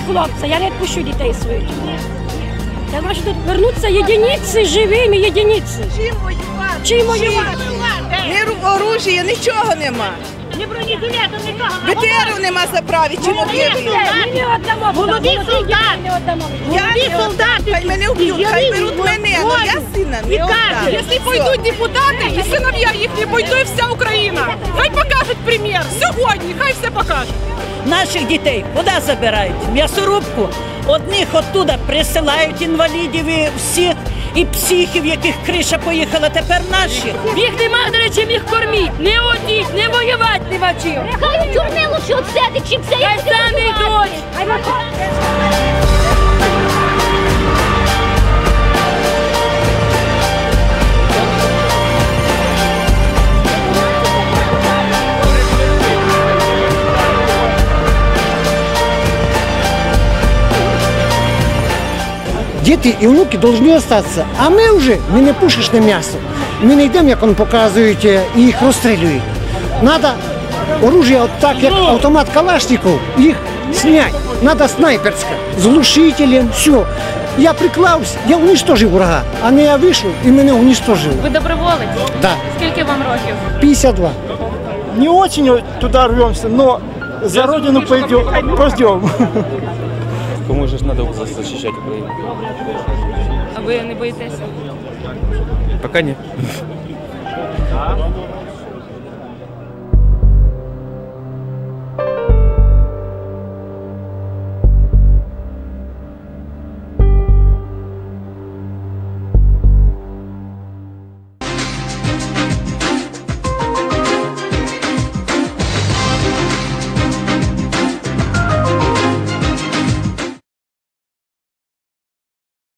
хлопця, я не відпущу дітей своїх. Я хочу тут вернуться єдиниці, живими єдиниці. Чим воювати? Чим воювати? Ні оружія, нічого нема. Не бронежилетом нікого. БТРів нема. Молоді солдати. Не. Я Молоді не солдати, отдам, хай мене вб'ють, хай беруть мене, але я сина не І каже, отдам. Якщо пойдуть депутати і синов'я їхні, пойде вся Україна. Хай покажуть примір. Сьогодні, хай все покажуть. Наших дітей куди забирають? М'ясорубку. Одних оттуда присилають інвалідів і всіх, і психів, яких криша поїхала, тепер наші. Їх нема, до речі, їх корміть. Не одіть, не воювати не бачив. Хай у тюрмі лучше отсядуть, чим це Хай самі йдуть. Діти і внуки повинні залишитися. А ми вже ми не пушечне м'ясо. Ми не йдемо, як вони показують, і їх розстрілюють. Треба оружие, от так як автомат Калашников, їх зняти. Треба снайперська, з глушителем, все. Я приклався, я уничтожив врага, а не я вийшов і мене уничтожили. Ви доброволець? Да, Скільки вам років? 52. не очень туда рвемся, но за родину пойдем, пойдем. Кому же ж надо защищать Украину? А ви не боїтеся? Пока нет.